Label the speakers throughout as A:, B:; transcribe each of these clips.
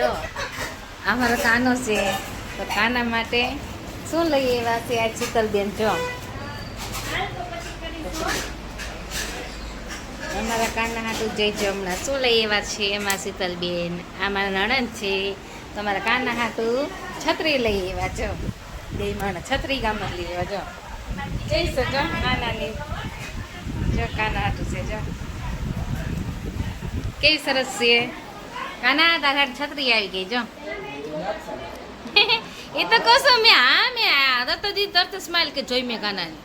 A: જો, અમારો કાનો છે. તો કાના માટે શું લઈએ એવા છે આ શીતલબેન? જો. અમારા કાના હાટું જઈજો હમણાં. શું લઈ એવા છે એમાં શીતલબેન? અમારા નણંદ છે. તમારા કાના હાટું છત્રી લઈ એવા, જો. બે માણસ છત્રી ગામમાં લઈ એવા, જો. જઈશું જો, નાનાની. જો કાના હાટું છે, જો. કેવી સરસ છે? કાના, તારા છત્રી આવી ગઈ, જો. એ તો કહું છું, મેં હા, મેં તરત જ તરત સ્માઇલ કે જોઈ મેં કાનાની.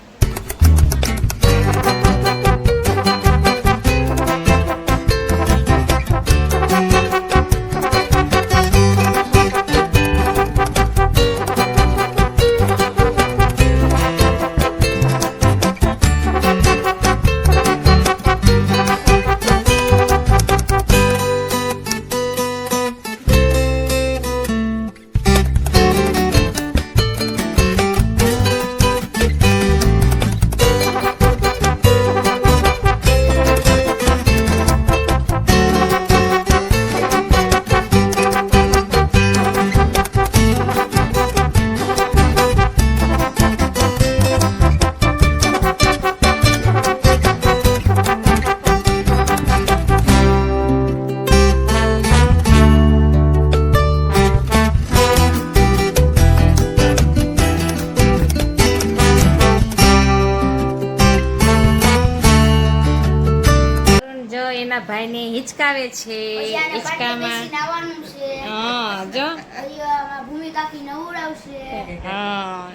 A: જો એના ભાઈને હિચકાવે છે હિચકામાં હા જો.
B: આમાં નવડાવશે.
A: હા.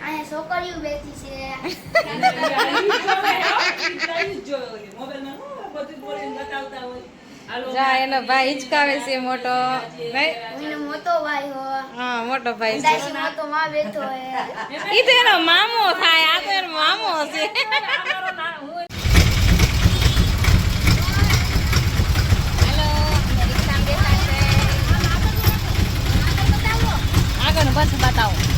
B: અહીંયા છોકરીઓ બેઠી છે.
A: એનો ભાઈ હિચકાવે છે મોટો. ભાઈ
B: મોટો ભાઈ હો.
A: હા મોટો ભાઈ છે.
B: મોટો માં બેઠો હે
A: ઈ તો એનો મામો થાય આ તો એનો મામો છે હાલો અમે રિક્ષામાં બેઠા છે આગળ બસ બતાવો
B: જોઈ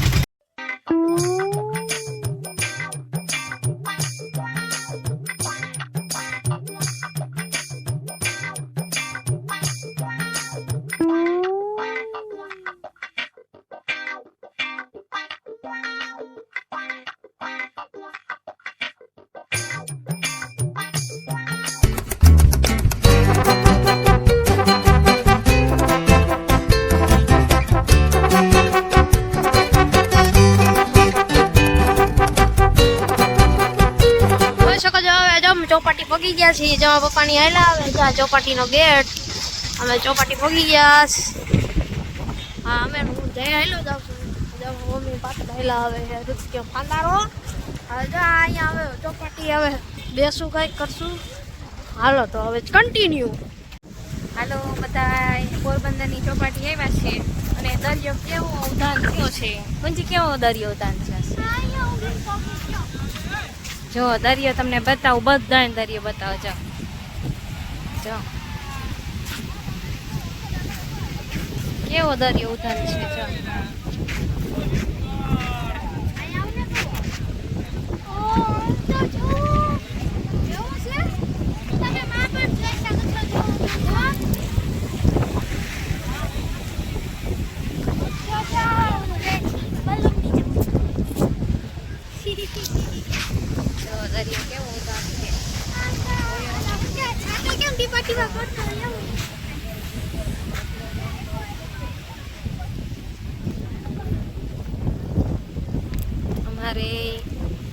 B: પગી ગયા છીએ. જમા પપ્પાની હેલા આવે. છે આ ચોપાટીનો ગેટ. અમે ચોપાટી પગી ગયા. હા, અમે હું જઈ હેલો જાઉં છું. મમ્મી પાછળ હેલા આવે છે. રુચિ ફાંદારો. હવે અહીંયા હવે ચોપાટી હવે બેસું કંઈક કરશું? હાલો, તો હવે કન્ટિન્યુ
A: હાલો, બધા પોરબંદરની ચોપાટી આવ્યા છે. અને દરિયો કેવો ઉધાન થયો છે? કુંજી કેવો દરિયો ઉધાન થયો છે? જો, દરિયો તમને બતાવું, બધાને દરિયો બતાવો, જો. જો. કેવો દરિયો ઉધાર છે, જો. જો દરિયો કેવો ઉધાન છે અમારે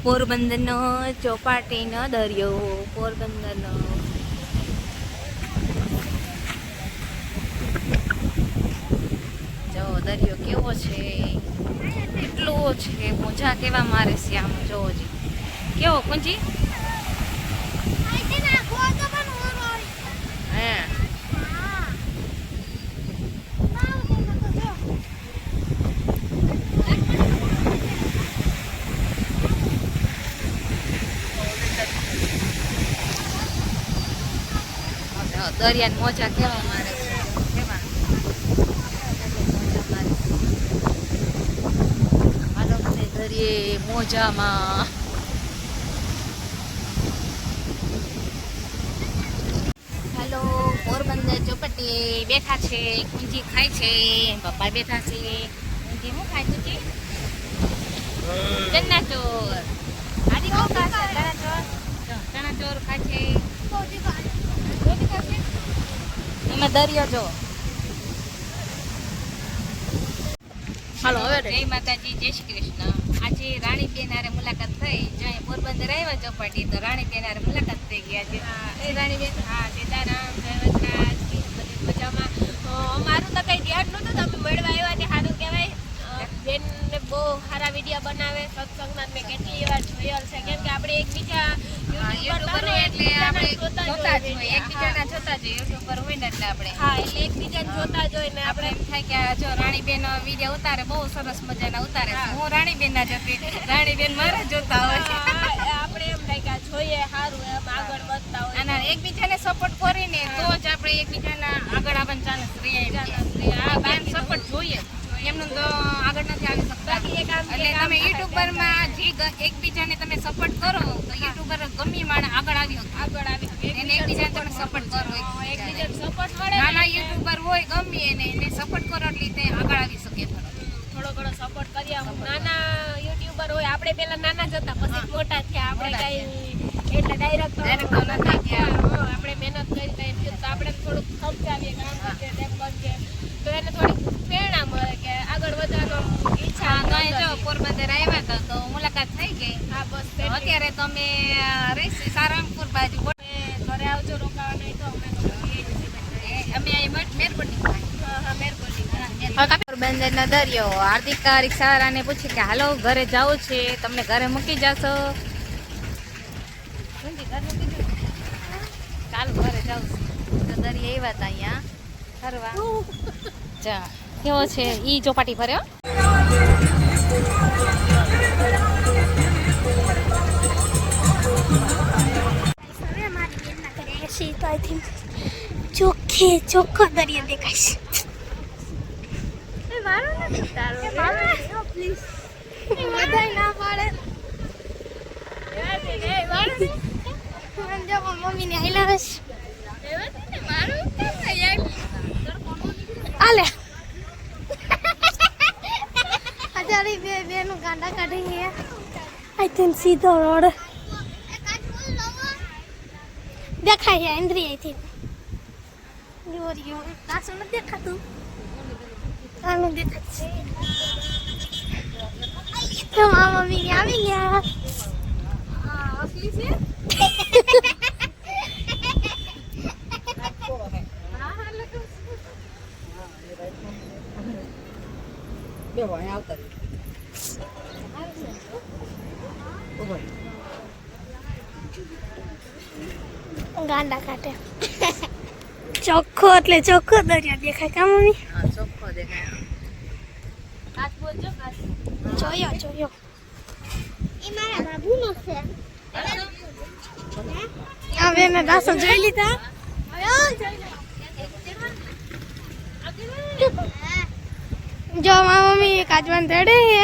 A: પોરબંદરનો ચોપાટીનો દરિયો, પોરબંદરનો. જો, દરિયો કેવો છે? કેટલો છે? મોજા કેવા મારે છે આમ જોવો જી. કેવો, કુંજી હે જો દરિયાની મોજા કેવા મારે છે? દરિયે મોજામાં. હાલો, પોરબંદર બધા ચોપટી બેઠા છે, ઊંધી ખાય છે, પપ્પા બેઠા છે. ઊંધી શું ખાય છે ચણા એમાં દરિયો જો
C: હાલો હવે
A: જય માતાજી જય શ્રી કૃષ્ણ. આજે રાણી બેનારે મુલાકાત થઈ. જો અહીં પોરબંદર આવ્યા ચોપાટી તો રાણી બેનારે મુલાકાત થઈ ગયા છે
D: એ રાણીબેન. હા સીતારામ જય વનરાજ બધી મજામાં. અમારું તો કઈ ધ્યાન નહોતું તમે મળવા આવ્યા તે સારું કહેવાય અ, બેનને બહુ સારા વીડિયો બનાવે. સત્સંગના મેં કેટલી વાર જોયેલ છે. કેમ કે આપણે એકબીજા
A: યુટ્યુબર એટલે આપણે જોતા જ હોય એકબીજાના જોતા જ હોય યુટ્યુબર હોય ને એટલે આપણે.
D: હા એટલે એકબીજાને જોતા જોઈને
A: આપણે
D: આપણે.
A: એમ થાય કે જો રાણીબેન વીડિયો ઉતારે બહુ સરસ મજાના ઉતારે હું. રાણીબેન ના જતી રાણીબેન મારા જોતા હોય
D: આપણે એમ થાય કે જોઈએ સારું એમ આગળ વધતા હોય.
A: અને એકબીજાને સપોર્ટ કરીને તો જ આપણે એકબીજાના આગળ આવવાનું ચાન્સ રહે એમ છે.
D: ચાન્સ રહે.
A: આ બેન સપોર્ટ જોઈએ. એમનું તો આગળ નથી આવી શકતા. એટલે તમે યુટ્યુબરમાં જે એકબીજાને તમે સપોર્ટ કરો તો યુટ્યુબર ગમે માણે આગળ આવ્યો
D: આગળ આવી
A: એને એકબીજાને તમે સપોર્ટ કરો
D: એકબીજાને. સપોર્ટ મળે
A: નાના યુટ્યુબર હોય ગમે એને એને સપોર્ટ કરો એટલે તે આગળ આવી શકે થોડો.
D: થોડો ઘણો સપોર્ટ કર્યા હું નાના યુટ્યુબર હોય આપણે પહેલા નાના જ હતા પછી મોટા થયા. આપણે કઈ એટલે ડાયરેક્ટ
A: ડાયરેક્ટ તો નતા ગયા.
D: આપણે મહેનત કરી તો આપણે થોડુંક સમજાવીએ કે આમ કરજે તેમ કરીએ તો એને થોડીક પ્રેરણા મળે કે આગળ વધવાનો ઈચ્છા
A: હા તો અહીં જો
D: અંદર.
A: પોરબંદર આવ્યા હતા તો મુલાકાત થઈ ગઈ.
D: હા બસ
A: અત્યારે તમે રહીશું સારંગપુર બાજુ.
D: ઘરે આવજો રોકાવા નહીં તો અમે મહેરબાની
A: દરિયો હાર્દિકા રિક્ષાવાળાને પૂછી કે હાલો ઘરે જવું છે તમને ઘરે મૂકી જશો? ચાલો ઘરે જાઉં તો દરિયા આવ્યા હતા અહીંયા ફરવા. જા કેવો છે? ઈ ચોપાટી ફર્યો?
C: આઈ ચોખ્ખે ચોખ્ખો દરિયો દેખાય છે મારો નથી તારો પ્લીઝ બધાય મમ્મીને હશે આલે હજારી બે બેનું ગાંડા કાઢી ગયા આઈ થિંક સીધો રોડ દેખાય છે ઇન્દ્રિય આઈ થિંક. કાચું ન દેખાતું. આનું દેખાય છે. તો મારા મમ્મી આવી ગયા? ગાંડા કાઢે. ચોખ્ખો એટલે ચોખ્ખો દરિયો દેખાય કા મમ્મી?
A: ચોખ્ખો દેખાય.
C: જોયો જોયો. એ મારા બાબુનો છે. હવે મેં દાસો જોઈ લીધા. જો મા મમ્મી કાચવાન તડે હે.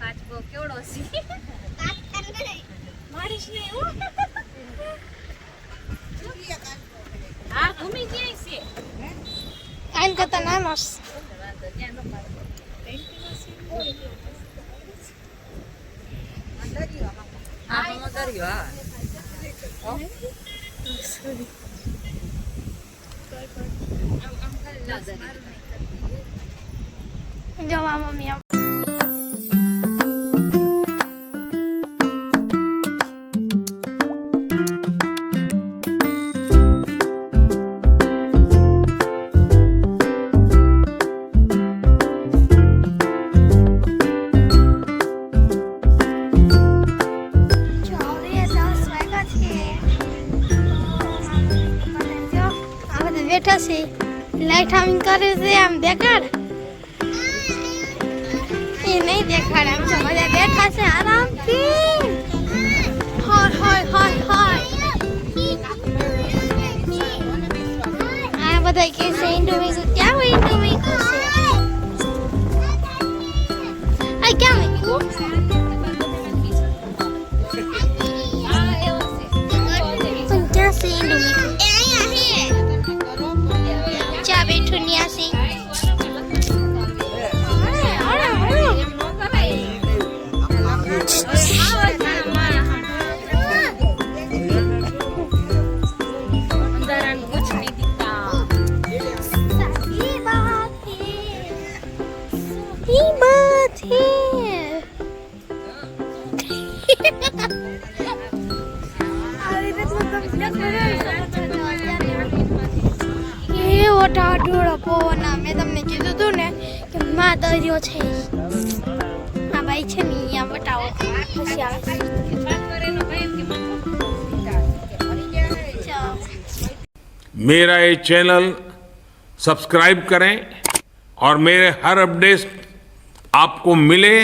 A: કાચબો કેવડો છે
C: મારીશ ને એવું
A: હા ઘૂમી જાય છે
C: આઈન કરતા નાનો છે.
A: હા દરિયો હા
C: જો મારા મમ્મી આમ લાઈટ છે આમ દેખાડ. એ નહીં દેખાડ આમ તો બધા બેઠા છે આરામથી. હોય હોય હોય હોય આ બધા કે છે ઢોળો પવન મેં તમને કીધું હતું ને કે માં દરિયો છે. આ ભાઈ છે ને અહીંયા બતાવો પછી આવે.
E: मेरा ये चैनल सब्सक्राइब करें आपको मिले